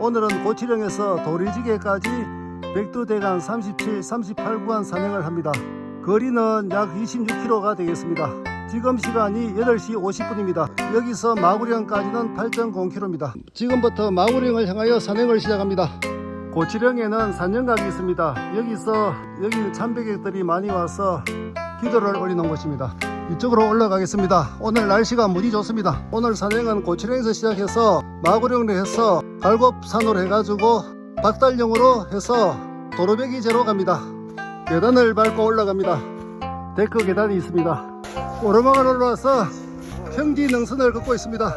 오늘은 고치령에서 도리지게까지 백두대간 37, 38구간 산행을 합니다. 거리는 약 26km가 되겠습니다. 지금 시간이 8시 50분입니다. 여기서 마구령까지는 8.0km입니다. 지금부터 마구령을 향하여 산행을 시작합니다. 고치령에는 산정각이 있습니다. 여기서 여기 참배객들이 많이 와서 기도를 올리는 곳입니다. 이쪽으로 올라가겠습니다. 오늘 날씨가 무지 좋습니다. 오늘 산행은 고치령에서 시작해서 마구령으로 해서 갈곡산으로 해가지고 박달령으로 해서 도로배기 제로 갑니다. 계단을 밟고 올라갑니다. 데크 계단이 있습니다. 오르막을 올라와서 평지 능선을 걷고 있습니다.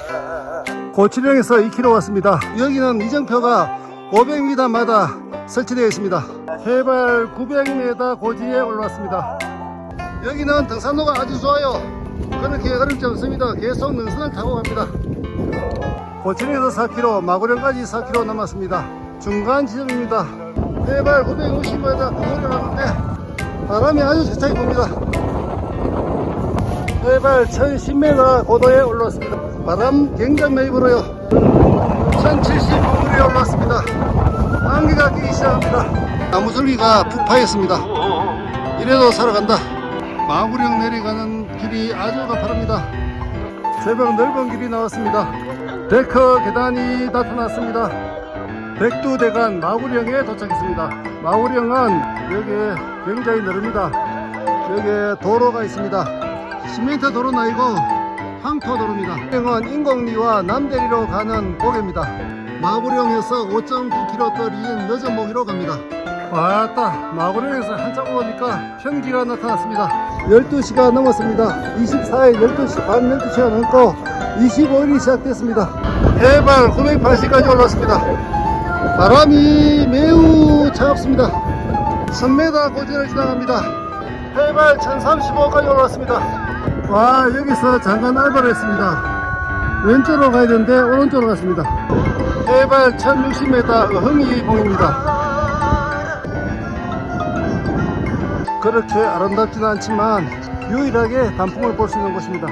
고치령에서 2km 왔습니다. 여기는 이정표가 500m마다 설치되어 있습니다. 해발 900m 고지에 올라왔습니다. 여기는 등산로가 아주 좋아요. 그렇게 어렵지 않습니다. 계속 능선을 타고 갑니다. 고천에서 4km, 마구령까지 4km 남았습니다. 중간 지점입니다. 해발 960m 고도를 하는데 바람이 아주 세차게 붑니다. 해발 1010m 고도에 올라왔습니다. 바람 굉장히 많이 불어요. 1070m에 올라왔습니다. 안개가 끼기 시작합니다. 나무줄기가 푹파였습니다. 이래도 살아간다. 마구령 내려가는 길이 아주 가파릅니다. 제법 넓은 길이 나왔습니다. 데커 계단이 나타났습니다. 백두대간 마구령에 도착했습니다. 마구령은 여기에 굉장히 넓습니다. 여기에 도로가 있습니다. 시멘트 도로는 아니고 황토 도로입니다. 마구령은 인곡리와 남대리로 가는 고개입니다. 마구령에서 5.9km 떨이인 늦은 모기로 갑니다. 왔다. 마구령에서 한참 오니까 평지가 나타났습니다. 12시가 넘었습니다. 24일 12시 밤 12시가 넘고 25일이 시작됐습니다. 해발 980까지 올랐습니다. 바람이 매우 차갑습니다. 1000m 고지를 지나갑니다. 해발 1035까지 올랐습니다. 와 여기서 잠깐 알바를 했습니다. 왼쪽으로 가야 되는데 오른쪽으로 갔습니다. 해발 1060m 흥이봉입니다 그렇게 아름답지는 않지만 유일하게 단풍을 볼 수 있는 곳입니다.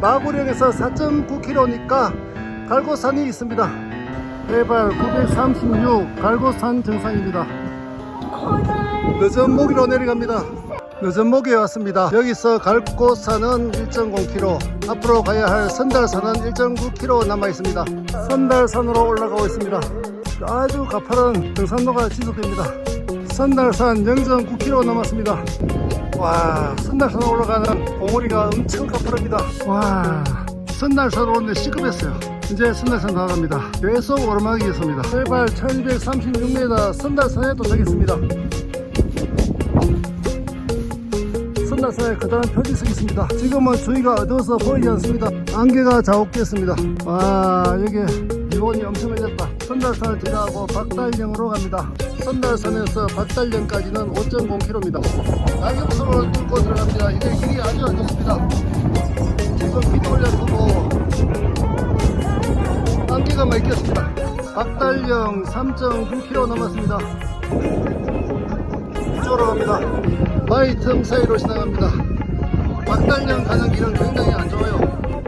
마구령에서 4.9km니까 갈고산이 있습니다. 해발 936 갈고산 정상입니다. 늦은 모기로 내려갑니다. 늦은 모기에 왔습니다. 여기서 갈고산은 1.0km, 앞으로 가야 할 선달산은 1.9km 남아 있습니다. 선달산으로 올라가고 있습니다. 아주 가파른 등산로가 지속됩니다. 선달산 0.9km 남았습니다. 와, 선달산 올라가는 봉우리가 엄청 가파릅니다. 와, 선달산 오는데 시급했어요. 이제 선달산 나갑니다. 계속 오르막이 있습니다. 해발 1236m 선달산에 도착했습니다. 선달산에 커다란 표지석이 있습니다. 지금은 주위가 어두워서 보이지 않습니다. 안개가 자욱됐습니다. 와, 여기 기온이 엄청 해졌다. 선달산을 지나고 박달령으로 갑니다. 선달산에서 박달령까지는 5.0km입니다. 낙엽수를 뚫고 들어갑니다. 이게 길이 아주 안 좋습니다. 지금 비도 올려주고 안개가 많이 꼈습니다. 박달령 3.9km 남았습니다. 이쪽으로 갑니다. 바위 틈 사이로 지나갑니다. 박달령 가는 길은 굉장히 안 좋아요.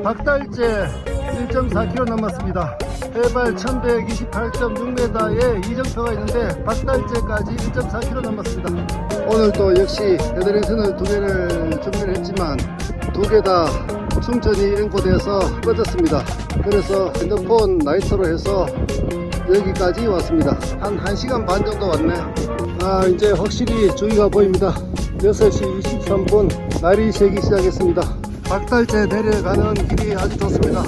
박달제 1.4km 남았습니다. 해발 1128.6m에 이정표가 있는데 박달제까지 1.4km 남았습니다. 오늘 또 역시 헤드랜선을 두 개를 준비를 했지만 두 개 다 충전이 엔코돼서 꺼졌습니다. 그래서 핸드폰 라이터로 해서 여기까지 왔습니다. 한 1시간 반 정도 왔네요. 아 이제 확실히 주위가 보입니다. 6시 23분 날이 새기 시작했습니다. 박달제 내려가는 길이 아주 좋습니다.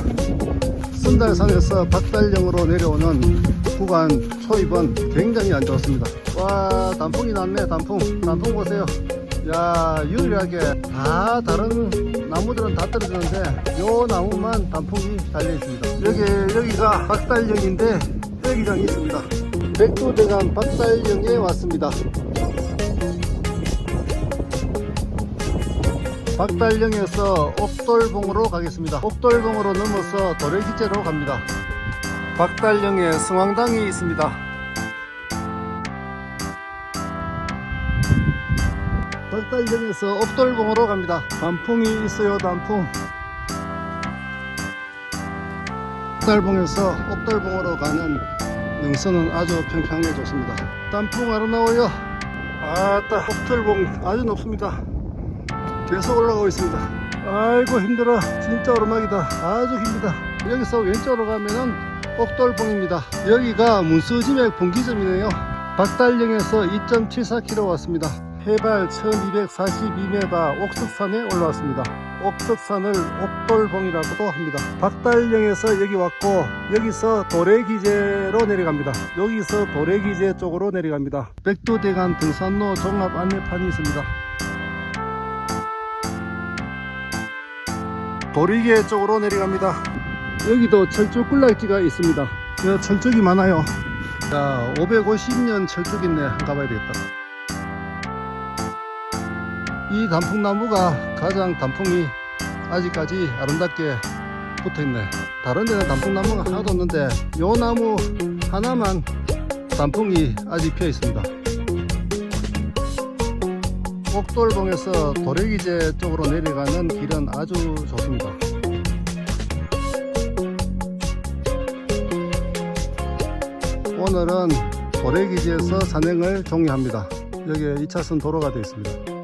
순달산에서 박달령으로 내려오는 구간 초입은 굉장히 안 좋습니다. 와 단풍이 났네 단풍 단풍 보세요. 야 유일하게 다 다른 나무들은 다 떨어지는데 요 나무만 단풍이 달려 있습니다. 여기 여기가 박달령인데 여기장이 있습니다. 백두대간 박달령에 왔습니다. 박달령에서 옥돌봉으로 가겠습니다. 옥돌봉으로 넘어서 도래기제로 갑니다. 박달령에 성황당이 있습니다. 박달령에서 옥돌봉으로 갑니다. 단풍이 있어요, 단풍. 박달봉에서 옥돌봉으로 가는 능선은 아주 평평해 좋습니다. 단풍 아름다워요. 아따 옥털봉 아주 높습니다. 계속 올라가고 있습니다. 아이고 힘들어. 진짜 오르막이다. 아주 힘들다. 여기서 왼쪽으로 가면은 옥돌봉입니다. 여기가 문수지맥 분기점이네요. 박달령에서 2.74km 왔습니다. 해발 1242m 옥석산에 올라왔습니다. 옥석산을 옥돌봉이라고도 합니다. 박달령에서 여기 왔고 여기서 도래기제로 내려갑니다. 여기서 도래기제 쪽으로 내려갑니다. 백두대간 등산로 종합 안내판이 있습니다. 도리계 쪽으로 내려갑니다. 여기도 철쭉 꿀락지가 있습니다. 여기 철쭉이 많아요. 자, 550년 철쭉 있네. 가봐야 되겠다. 이 단풍나무가 가장 단풍이 아직까지 아름답게 붙어 있네. 다른 데는 단풍나무가 하나도 없는데 요 나무 하나만 단풍이 아직 피어 있습니다. 옥돌봉에서 도래기제 쪽으로 내려가는 길은 아주 좋습니다. 오늘은 도래기지에서 산행을 종료합니다. 여기에 2차선 도로가 되어 있습니다.